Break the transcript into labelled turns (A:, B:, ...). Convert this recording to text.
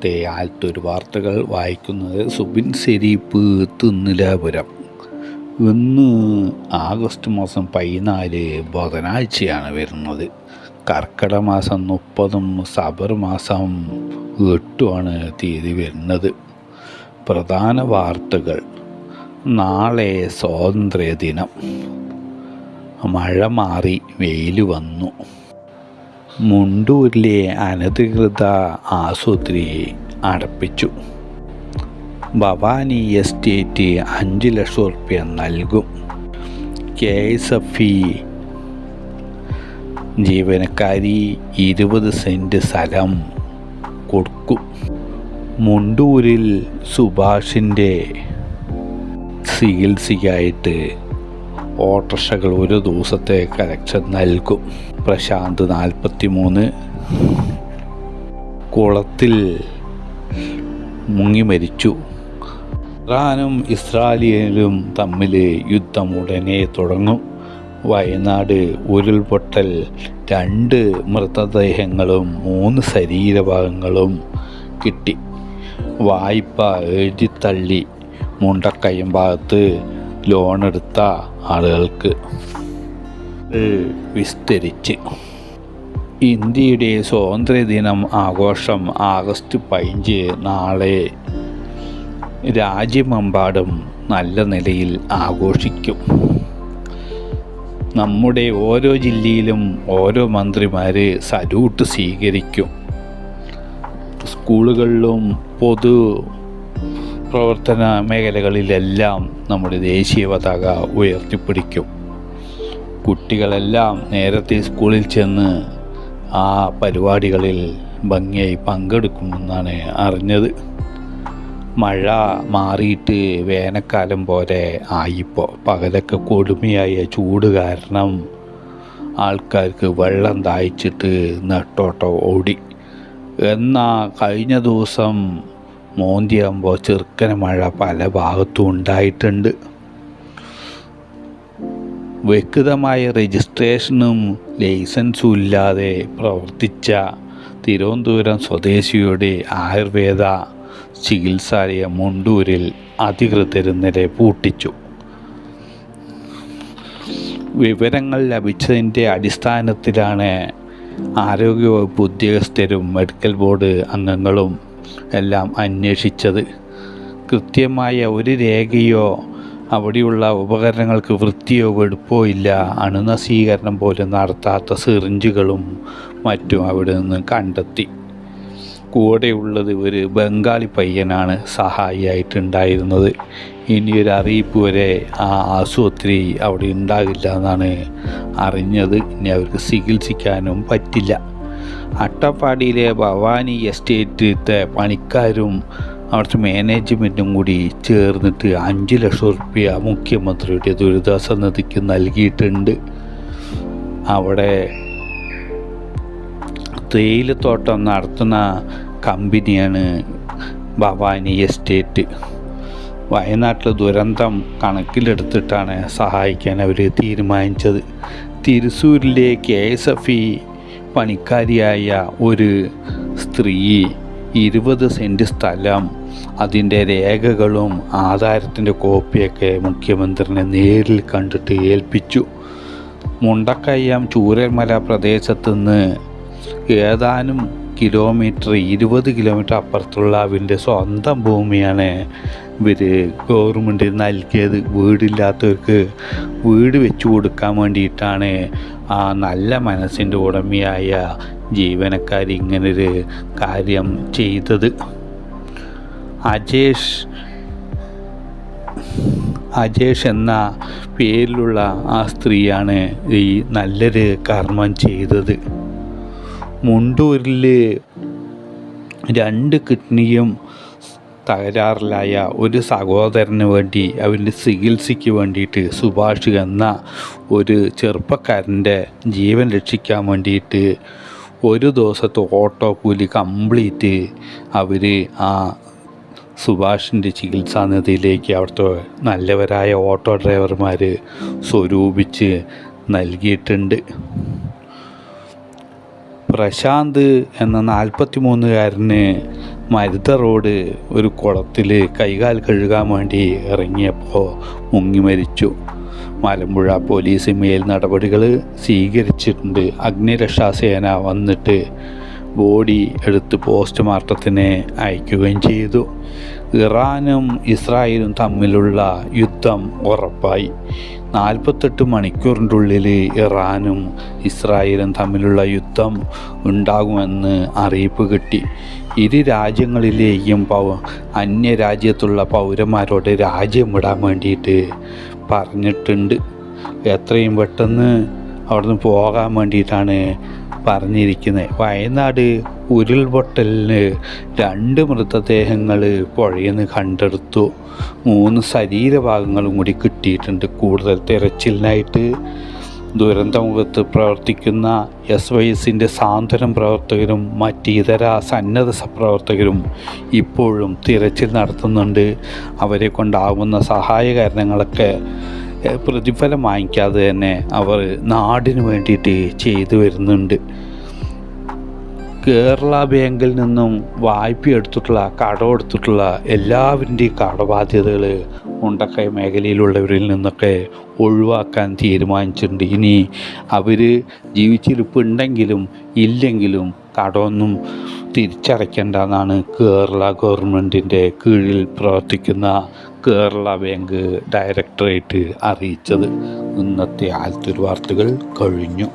A: ഇന്നത്തെ ആലത്തൂർ വാർത്തകൾ വായിക്കുന്നത് സുബിൻ ശരീപ്പ് തിന്നിലാപുരം. ഇന്ന് ആഗസ്റ്റ് മാസം പതിനാല് ബുധനാഴ്ചയാണ് വരുന്നത്. കർക്കിടക മാസം മുപ്പതും സബർ മാസം എട്ടുമാണ് തീയതി വരുന്നത്. പ്രധാന വാർത്തകൾ. നാളെ സ്വാതന്ത്ര്യ ദിനം മഴ മാറി വെയിൽ വന്നു. മുണ്ടൂരിലെ അനധികൃത ആശുപത്രി അടപ്പിച്ചു. ഭവാനി എസ്റ്റേറ്റ് അഞ്ച് ലക്ഷം റുപ്യ നൽകും. കെ എസ് എഫ് ഇ ജീവനക്കാരി ഇരുപത് സെന്റ് സ്ഥലം കൊടുക്കും. മുണ്ടൂരിൽ സുഭാഷിന്റെ ചികിത്സയ്ക്കായിട്ട് ഓട്ടോറിക്ഷകൾ ഒരു ദിവസത്തെ കലക്ഷൻ നൽകും. പ്രശാന്ത് നാൽപ്പത്തി മൂന്ന് കുളത്തിൽ മുങ്ങി മരിച്ചു. ഇറാനും ഇസ്രായേലും തമ്മിൽ യുദ്ധം ഉടനെ തുടങ്ങും. വയനാട് ഉരുൾപൊട്ടൽ രണ്ട് മൃതദേഹങ്ങളും മൂന്ന് ശരീരഭാഗങ്ങളും കിട്ടി. വായ്പ എഴുതിത്തള്ളി മുണ്ടക്കയം ഭാഗത്ത് ലോണെടുത്ത ആളുകൾക്ക്. വിസ്തരിച്ച്. ഇന്ത്യയുടെ സ്വാതന്ത്ര്യദിനം ആഘോഷം ആഗസ്റ്റ് പതിനഞ്ച് നാളെ രാജ്യമെമ്പാടും നല്ല നിലയിൽ ആഘോഷിക്കും. നമ്മുടെ ഓരോ ജില്ലയിലും ഓരോ മന്ത്രിമാർ സല്യൂട്ട് സ്വീകരിക്കും. സ്കൂളുകളിലും പൊതു പ്രവർത്തന മേഖലകളിലെല്ലാം നമ്മുടെ ദേശീയ പതാക ഉയർത്തിപ്പിടിക്കും. കുട്ടികളെല്ലാം നേരത്തെ സ്കൂളിൽ ചെന്ന് ആ പരിപാടികളിൽ ഭംഗിയായി പങ്കെടുക്കുമെന്നാണ് അറിഞ്ഞത്. മഴ മാറിയിട്ട് വേനൽക്കാലം പോലെ ആയിപ്പോൾ പകലൊക്കെ കൊടുമയായ ചൂട് കാരണം ആൾക്കാർക്ക് വെള്ളം ദാഹിച്ചിട്ട് നെട്ടോട്ടോ ഓടി. എന്നാൽ കഴിഞ്ഞ ദിവസം മോന്തിയാകുമ്പോൾ ചെറുക്കന മഴ പല ഭാഗത്തും ഉണ്ടായിട്ടുണ്ട്. വ്യക്തമായ രജിസ്ട്രേഷനും ലൈസൻസും ഇല്ലാതെ പ്രവർത്തിച്ച തിരുവനന്തപുരം സ്വദേശിയുടെ ആയുർവേദ ചികിത്സാലയം മുണ്ടൂരിൽ അധികൃതർ ഇന്നലെ പൂട്ടിച്ചു. വിവരങ്ങൾ ലഭിച്ചതിന്റെ അടിസ്ഥാനത്തിലാണ് ആരോഗ്യവകുപ്പ് ഉദ്യോഗസ്ഥരും മെഡിക്കൽ ബോർഡ് അംഗങ്ങളും എല്ലാം അന്വേഷിച്ചത്. കൃത്യമായ ഒരു രേഖയോ അവിടെയുള്ള ഉപകരണങ്ങൾക്ക് വൃത്തിയോ വെടുപ്പോ ഇല്ല. അണുനശീകരണം പോലും നടത്താത്ത സിറിഞ്ചുകളും മറ്റും അവിടെ നിന്ന് കണ്ടെത്തി. കൂടെയുള്ളത് ഒരു ബംഗാളി പയ്യനാണ് സഹായിയായിട്ടുണ്ടായിരുന്നത്. ഇനിയൊരു അറിയിപ്പ് വരെ ആ ആശുപത്രി അവിടെ ഉണ്ടാകില്ല എന്നാണ് അറിഞ്ഞത്. ഇനി അവർക്ക് ചികിത്സിക്കാനും പറ്റില്ല. അട്ടപ്പാടിയിലെ ഭവാനി എസ്റ്റേറ്റിലത്തെ പണിക്കാരും അവിടുത്തെ മാനേജ്മെന്റും കൂടി ചേർന്നിട്ട് അഞ്ച് ലക്ഷം റുപ്യ മുഖ്യമന്ത്രിയുടെ ദുരിതാശ്വാസ നിധിക്ക് നൽകിയിട്ടുണ്ട്. അവിടെ തേയിലത്തോട്ടം നടത്തുന്ന കമ്പനിയാണ് ഭവാനി എസ്റ്റേറ്റ്. വയനാട്ടിലെ ദുരന്തം കണക്കിലെടുത്തിട്ടാണ് സഹായിക്കാൻ അവർ തീരുമാനിച്ചത്. തിരുസൂരിലെ കെ എസ് എഫ് ഇ പണിക്കാരിയായ ഒരു സ്ത്രീ ഇരുപത് സെന്റ് സ്ഥലം അതിന്റെ രേഖകളും ആധാരത്തിന്റെ കോപ്പിയൊക്കെ മുഖ്യമന്ത്രിനെ നേരിൽ കണ്ടിട്ട് ഏൽപ്പിച്ചു. മുണ്ടക്കയ്യം ചൂരൽമല പ്രദേശത്തുനിന്ന് ഏതാനും കിലോമീറ്റർ ഇരുപത് കിലോമീറ്റർ അപ്പുറത്തുള്ള അവന്റെ സ്വന്തം ഭൂമിയാണ് ഇവർ ഗവൺമെന്റ് നൽകിയത്. വീടില്ലാത്തവർക്ക് വീട് വെച്ചു കൊടുക്കാൻ വേണ്ടിയിട്ടാണ് ആ നല്ല മനസ്സിന്റെ ഉടമയായ ജീവനക്കാരി ഇങ്ങനൊരു കാര്യം ചെയ്തത്. അജേഷ് അജേഷ് എന്ന പേരിലുള്ള ആ സ്ത്രീയാണ് ഈ നല്ലൊരു കർമ്മം ചെയ്തത്. മുണ്ടൂരിൽ രണ്ട് കിഡ്നിയും തകരാറിലായ ഒരു സഹോദരന് വേണ്ടി അവന്റെ ചികിത്സയ്ക്ക് വേണ്ടിയിട്ട് സുഭാഷ് എന്ന ഒരു ചെറുപ്പക്കാരന്റെ ജീവൻ രക്ഷിക്കാൻ വേണ്ടിയിട്ട് ഒരു ദിവസത്തെ ഓട്ടോ കൂലി കംപ്ലീറ്റ് അവർ ആ സുഭാഷിന്റെ ചികിത്സാനിധിയിലേക്ക് അവിടുത്തെ നല്ലവരായ ഓട്ടോ ഡ്രൈവർമാർ സ്വരൂപിച്ച് നൽകിയിട്ടുണ്ട്. പ്രശാന്ത് എന്ന നാൽപ്പത്തി മൂന്നുകാരന് മരുത റോഡ് ഒരു കുളത്തിൽ കൈകാൽ കഴുകാൻ വേണ്ടി ഇറങ്ങിയപ്പോൾ മുങ്ങി മരിച്ചു. മലമ്പുഴ പോലീസ് മേൽ നടപടികൾ സ്വീകരിച്ചിട്ടുണ്ട്. അഗ്നിരക്ഷാസേന വന്നിട്ട് ബോഡി എടുത്ത് പോസ്റ്റ്മോർട്ടത്തിന് അയക്കുകയും ചെയ്തു. ഇറാനും ഇസ്രായേലും തമ്മിലുള്ള യുദ്ധം ഉറപ്പായി. നാൽപ്പത്തെട്ട് മണിക്കൂറിന്റെ ഉള്ളിൽ ഇറാനും ഇസ്രായേലും തമ്മിലുള്ള യുദ്ധം ഉണ്ടാകുമെന്ന് അറിയിപ്പ് കിട്ടി. ഇരു രാജ്യങ്ങളിലെയും പൗ അന്യരാജ്യത്തുള്ള പൗരന്മാരോട് രാജ്യം വിടാൻ വേണ്ടിയിട്ട് പറഞ്ഞിട്ടുണ്ട്. എത്രയും പെട്ടെന്ന് അവിടുന്ന് പോകാൻ വേണ്ടിയിട്ടാണ് പറഞ്ഞിരിക്കുന്നത്. വയനാട് ഉരുൾപൊട്ടലിന് രണ്ട് മൃതദേഹങ്ങൾ പുഴയിൽ നിന്ന് കണ്ടെടുത്തു. മൂന്ന് ശരീരഭാഗങ്ങളും കൂടി കിട്ടിയിട്ടുണ്ട്. കൂടുതൽ തിരച്ചിലിനായിട്ട് ദുരന്തമുഖത്ത് പ്രവർത്തിക്കുന്ന എസ് വൈ എസിന്റെ സാന്ത്വനം പ്രവർത്തകരും മറ്റ് ഇതര സന്നദ്ധ സപ്രവർത്തകരും ഇപ്പോഴും തിരച്ചിൽ നടത്തുന്നുണ്ട്. അവരെ കൊണ്ടാവുന്ന സഹായകരണങ്ങളൊക്കെ പ്രതിഫലം വാങ്ങിക്കാതെ തന്നെ അവർ നാടിന് വേണ്ടിയിട്ട് ചെയ്തു വരുന്നുണ്ട്. കേരള ബാങ്കിൽ നിന്നും വായ്പ എടുത്തിട്ടുള്ള കടം എടുത്തിട്ടുള്ള എല്ലാവരുടെയും കടബാധ്യതകൾ ഉണ്ടക്കൈ മേഖലയിലുള്ളവരിൽ നിന്നൊക്കെ ഒഴിവാക്കാൻ തീരുമാനിച്ചിട്ടുണ്ട്. ഇനി അവർ ജീവിച്ചിരിപ്പുണ്ടെങ്കിലും ഇല്ലെങ്കിലും കടമൊന്നും തിരിച്ചടയ്ക്കേണ്ട എന്നാണ് കേരള ഗവൺമെന്റിന്റെ കീഴിൽ പ്രവർത്തിക്കുന്ന കേരള ബാങ്ക് ഡയറക്ടറേറ്റ് അറിയിച്ചത്. ഇന്നത്തെ ആലത്തൂർ വാർത്തകൾ കഴിഞ്ഞു.